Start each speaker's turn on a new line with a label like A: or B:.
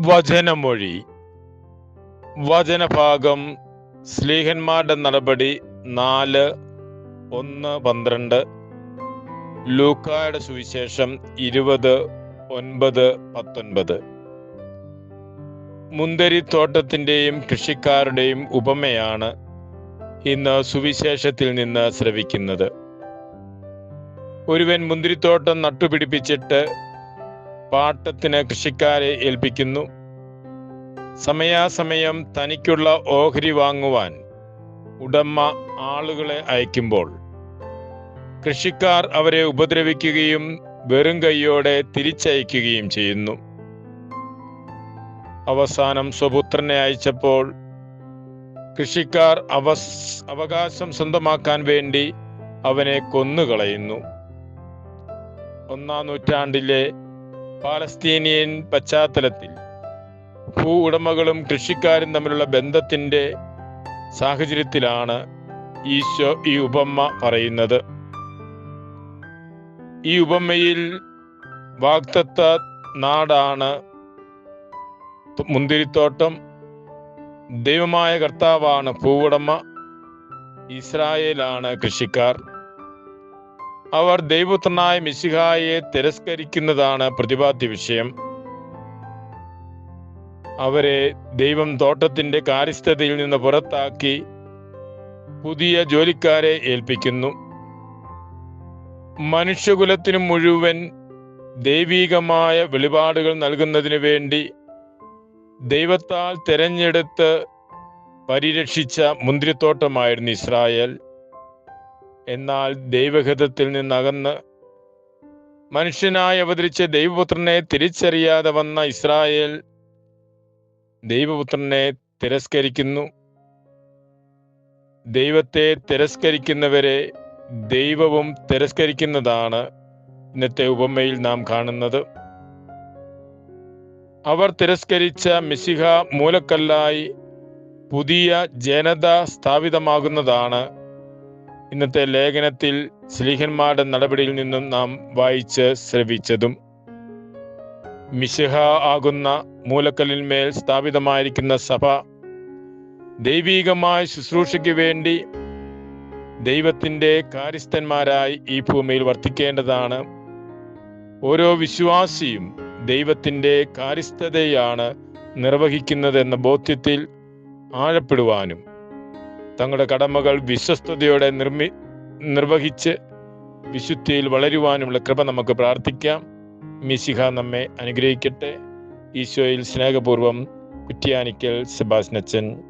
A: വചനമൊഴി. വചനഭാഗം സ്ലീഹന്മാരുടെ നടപടി നാല് ഒന്ന് പന്ത്രണ്ട്. ലൂക്കായുടെ സുവിശേഷം ഇരുപത് ഒൻപത് പത്തൊൻപത്. മുന്തിരിത്തോട്ടത്തിന്റെയും കൃഷിക്കാരുടെയും ഉപമയാണ് ഇന്ന് സുവിശേഷത്തിൽ നിന്ന് ശ്രവിക്കുന്നത്. ഒരുവൻ മുന്തിരിത്തോട്ടം നട്ടുപിടിപ്പിച്ചിട്ട് പാട്ടത്തിന് കൃഷിക്കാരെ ഏൽപ്പിക്കുന്നു. സമയാസമയം തനിക്കുള്ള ഓഹരി വാങ്ങുവാൻ ഉടമ ആളുകളെ അയക്കുമ്പോൾ കൃഷിക്കാർ അവരെ ഉപദ്രവിക്കുകയും വെറും കൈയോടെ തിരിച്ചയക്കുകയും ചെയ്യുന്നു. അവസാനം സ്വപുത്രനെ അയച്ചപ്പോൾ കൃഷിക്കാർ അവസ് അവകാശം സ്വന്തമാക്കാൻ വേണ്ടി അവനെ കൊന്നുകളയുന്നു. ഒന്നാം നൂറ്റാണ്ടിലെ പാലസ്തീനിയൻ പശ്ചാത്തലത്തിൽ ഭൂ ഉടമകളും കൃഷിക്കാരും തമ്മിലുള്ള ബന്ധത്തിന്റെ സാഹചര്യത്തിലാണ് ഈശോ ഈ ഉപമ പറയുന്നത്. ഈ ഉപമയിൽ വാക്തത്വ നാടാണ് മുന്തിരിത്തോട്ടം. ദൈവമായ കർത്താവാണ് ഭൂവുടമ ഇസ്രായേലാണ് കൃഷിക്കാർ. അവർ ദൈവപുത്രനായ മിശിഹായെ തിരസ്കരിക്കുന്നതാണ് പ്രതിപാദ്യ വിഷയം. അവരെ ദൈവം തോട്ടത്തിന്റെ കാര്യസ്ഥതയിൽ നിന്ന് പുറത്താക്കി പുതിയ ജോലിക്കാരെ ഏൽപ്പിക്കുന്നു. മനുഷ്യകുലത്തിനു മുഴുവൻ ദൈവീകമായ വെളിപാടുകൾ നൽകുന്നതിനു വേണ്ടി ദൈവത്താൽ തെരഞ്ഞെടുത്ത് പരിരക്ഷിച്ച മുന്തിരിത്തോട്ടമായിരുന്നു ഇസ്രായേൽ. എന്നാൽ ദൈവഹിതത്തിൽ നിന്നകന്ന് മനുഷ്യനായി അവതരിച്ച ദൈവപുത്രനെ തിരിച്ചറിയാതെ വന്ന ഇസ്രായേൽ ദൈവപുത്രനെ തിരസ്കരിക്കുന്നു. ദൈവത്തെ തിരസ്കരിക്കുന്നവരെ ദൈവവും തിരസ്കരിക്കുന്നതാണ് ഇന്നത്തെ ഉപമയിൽ നാം കാണുന്നത്. അവർ തിരസ്കരിച്ച മിശിഹ മൂലക്കല്ലായി പുതിയ ജനത സ്ഥാപിതമാകുന്നതാണ് ഇന്നത്തെ ലേഖനത്തിൽ സ്ലീഹന്മാരുടെ നടപടിയിൽ നിന്നും നാം വായിച്ച് ശ്രവിച്ചതും മിശിഹ ആകുന്ന മൂലക്കല്ലിന്മേൽ സ്ഥാപിതമായിരിക്കുന്ന സഭ ദൈവീകമായ ശുശ്രൂഷയ്ക്ക് വേണ്ടി ദൈവത്തിന്റെ കാര്യസ്ഥന്മാരായി ഈ ഭൂമിയിൽ വർത്തിക്കേണ്ടതാണ്. ഓരോ വിശ്വാസിയും ദൈവത്തിന്റെ കാര്യസ്ഥതയാണ് നിർവഹിക്കുന്നതെന്ന ബോധ്യത്തിൽ ആഴപ്പെടുവാനും തങ്ങളുടെ കടമകൾ വിശ്വസ്തയോടെ നിർമ്മി നിർവഹിച്ച് വിശുദ്ധിയിൽ വളരുവാനുമുള്ള കൃപ നമുക്ക് പ്രാർത്ഥിക്കാം. മിശിഹ നമ്മെ അനുഗ്രഹിക്കട്ടെ. ഈശോയിൽ സ്നേഹപൂർവം കുറ്റിയാനിക്കൽ സെബാസ്നച്ചൻ